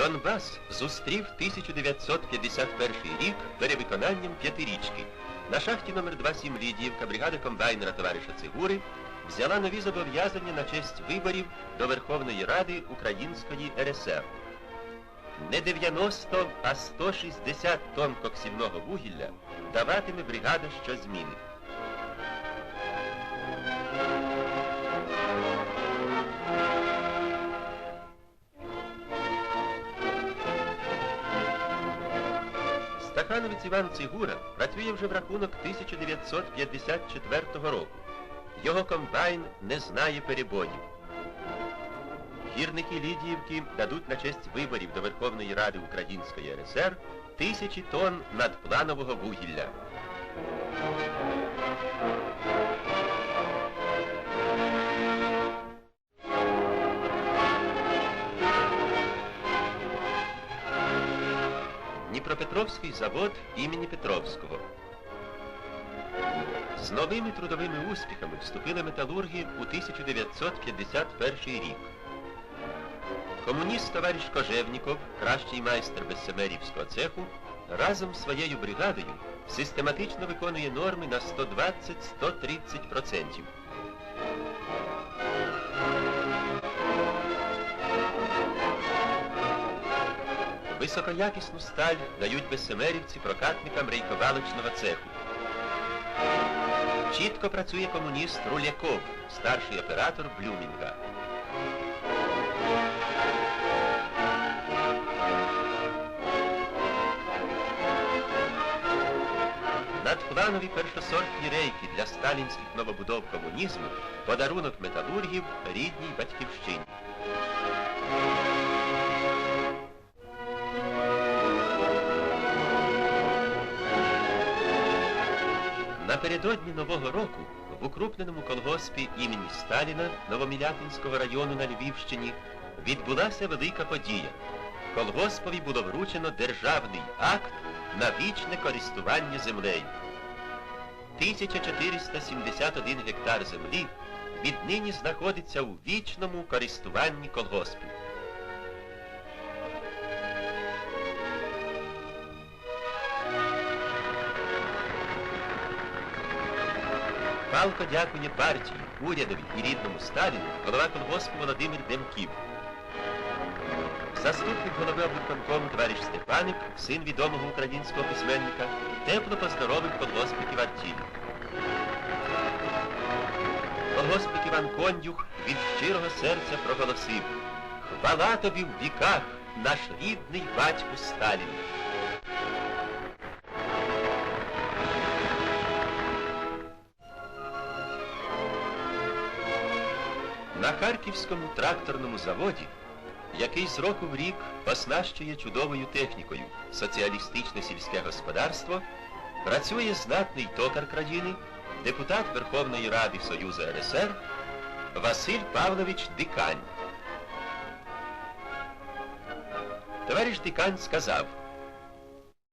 Донбас зустрів 1951 рік перевиконанням п'ятирічки. На шахті номер 27 Лідіївка бригада комбайнера товариша Цигури взяла нові зобов'язання на честь виборів до Верховної Ради Української РСР. Не 90, а 160 тонн коксівного вугілля даватиме бригада щозміни. Стахановець Іван Цигура працює вже в рахунок 1954 року. Його комбайн не знає перебоїв. Гірники Лідіївки дадуть на честь виборів до Верховної Ради Української РСР тисячі тонн надпланового вугілля. Дніпропетровський завод імені Петровського. З новими трудовими успіхами вступили металурги у 1951 рік. Комуніст товариш Кожевніков, кращий майстер безсемерівського цеху, разом з своєю бригадою систематично виконує норми на 120-130%. Високоякісну сталь дають безсемерівці прокатникам рейковалочного цеху. Чітко працює комуніст Руляков, старший оператор Блюмінга. Надпланові першосортні рейки для сталінських новобудов комунізму подарунок металургів рідній батьківщині. Напередодні Нового року в укрупненому колгоспі імені Сталіна Новомілятинського району на Львівщині відбулася велика подія. Колгоспові було вручено державний акт на вічне користування землею. 1471 гектар землі віднині знаходиться у вічному користуванні колгоспу. Палко дякує партії, урядові і рідному Сталіну голова колгоспу Володимир Демків. Заступник голови обліконкому товариш Степаник, син відомого українського письменника, тепло поздоровив колгоспників Артілі. Колгоспник Іван Кондюх від щирого серця проголосив Хвала тобі в віках, наш рідний батьку Сталін. На Харківському тракторному заводі, який з року в рік оснащує чудовою технікою соціалістичне сільське господарство, працює знатний токар країни, депутат Верховної Ради Союзу РСР Василь Павлович Дикань. Товариш Дикань сказав,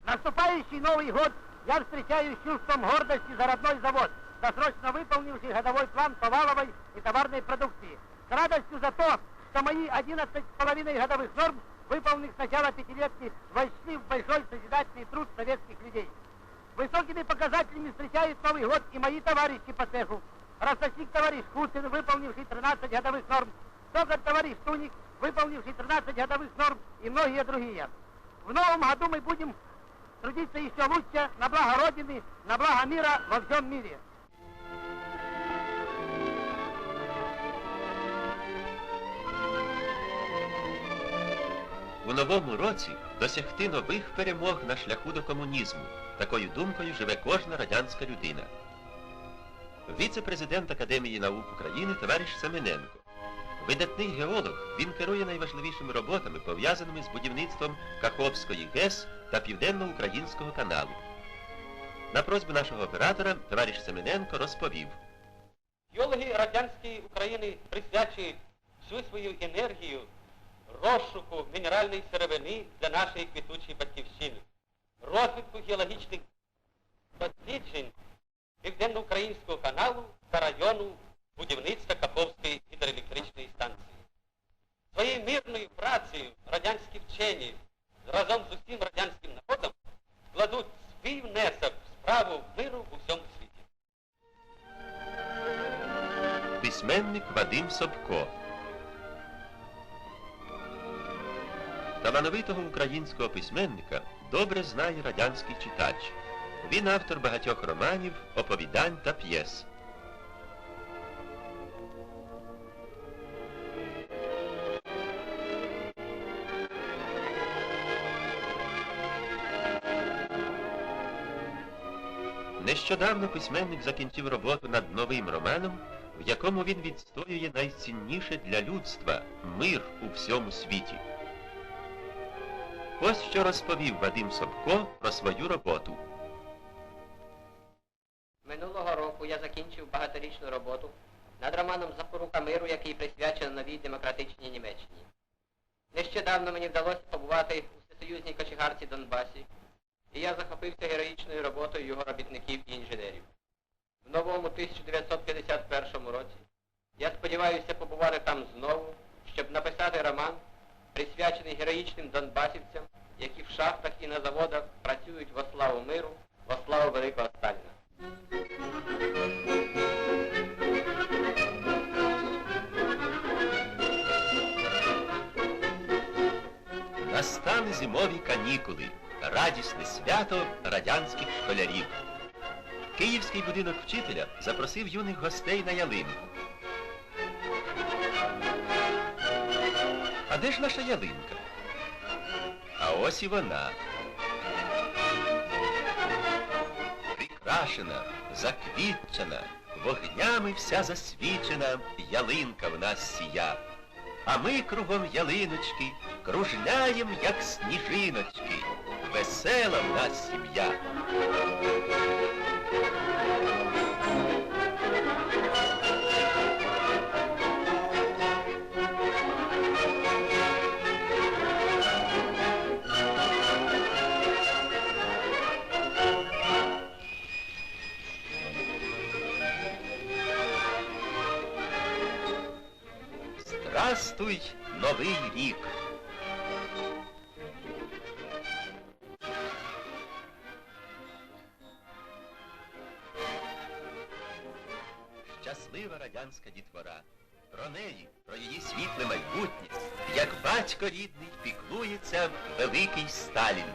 Наступающий Новый год я встречаю с чувством гордости за родной завод, досрочно выполнивший годовой план по валовой и товарной продукции. С радостью за то, что мои 11,5 годовых норм, выполненных с начала пятилетки, вошли в большой созидательный труд советских людей. Высокими показателями встречают Новый год и мои товарищи по цеху. Ростовщик товарищ Хусин, выполнивший 13 годовых норм, токарь товарищ Туник, выполнивший 13 годовых норм и многие другие. В новом году мы будем трудиться еще лучше на благо Родины, на благо мира во всем мире. У новому році досягти нових перемог на шляху до комунізму. Такою думкою живе кожна радянська людина. Віце-президент Академії наук України товариш Семененко. Видатний геолог, він керує найважливішими роботами, пов'язаними з будівництвом Каховської ГЕС та Південно-Українського каналу. На просьбу нашого оператора товариш Семененко розповів. Геологи радянської України присвячують всю свою енергію розшуку мінеральної сировини для нашої квітучої батьківщини, розвитку геологічних досліджень Південно-Українського каналу та району будівництва Каховської гідроелектричної станції. Своєю мирною працею радянські вчені Талановитого українського письменника добре знає радянський читач. Він автор багатьох романів, оповідань та п'єс. Нещодавно письменник закінчив роботу над новим романом, в якому він відстоює найцінніше для людства мир у всьому світі. Ось що розповів Вадим Собко про свою роботу. Минулого року я закінчив багаторічну роботу над романом Запорука миру, який присвячений новій демократичній Німеччині. Нещодавно мені вдалося побувати у всесоюзній кочегарці Донбасі, і я захопився героїчною роботою його робітників і інженерів. В новому 1951 році я сподіваюся побувати там знову, щоб написати роман, присвячений героїчним донбасівцям, які в шахтах і на заводах працюють во славу миру, во славу великого Сталіна. Настали зимові канікули, радісне свято радянських школярів. Київський будинок вчителя запросив юних гостей на ялинку. А де ж наша ялинка? А ось і вона. Прикрашена, заквітчена, вогнями вся засвічена, ялинка в нас сія. А ми кругом ялиночки кружляєм, як сніжиночки. Весела в нас сім'я. Здрастуй, новий рік! Щаслива радянська дітвора. Про неї, про її світле майбутнє, як батько рідний піклується великий Сталін.